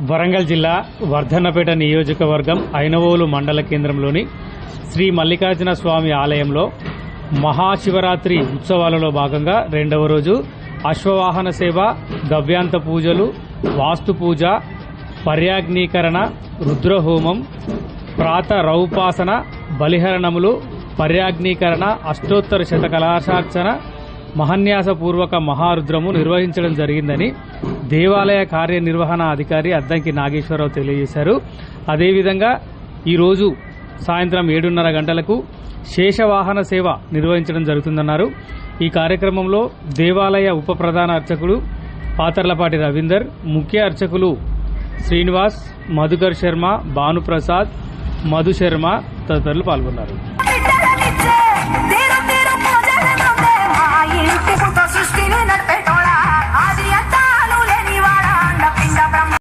వరంగల్ జిల్లా వర్ధన్నపేట నియోజకవర్గం ఐనవోలు మండల కేంద్రంలోని శ్రీ మల్లికార్జున స్వామి ఆలయంలో మహాశివరాత్రి ఉత్సవాలలో భాగంగా రెండవ రోజు అశ్వవాహన సేవ గవ్యాంత పూజలు వాస్తు పూజ పర్యాగ్నీకరణ రుద్రహోమం ప్రాత రౌపాసన బలిహరణములు పర్యాగ్నీకరణ అష్టోత్తర శతకలాశార్చన మహన్యాసపూర్వక మహారుద్రము నిర్వహించడం జరిగిందని దేవాలయ కార్యనిర్వహణ అధికారి అద్దంకి నాగేశ్వరరావు తెలియజేశారు. అదేవిధంగా ఈరోజు సాయంత్రం ఏడున్నర గంటలకు శేషవాహన సేవ నిర్వహించడం జరుగుతుందన్నారు. ఈ కార్యక్రమంలో దేవాలయ ఉప ప్రధాన అర్చకుడు పాతర్లపాటి రవీందర్ ముఖ్య అర్చకులు శ్రీనివాస్ మధుకర్ శర్మ భానుప్రసాద్ మధు శర్మ తదితరులు పాల్గొన్నారు.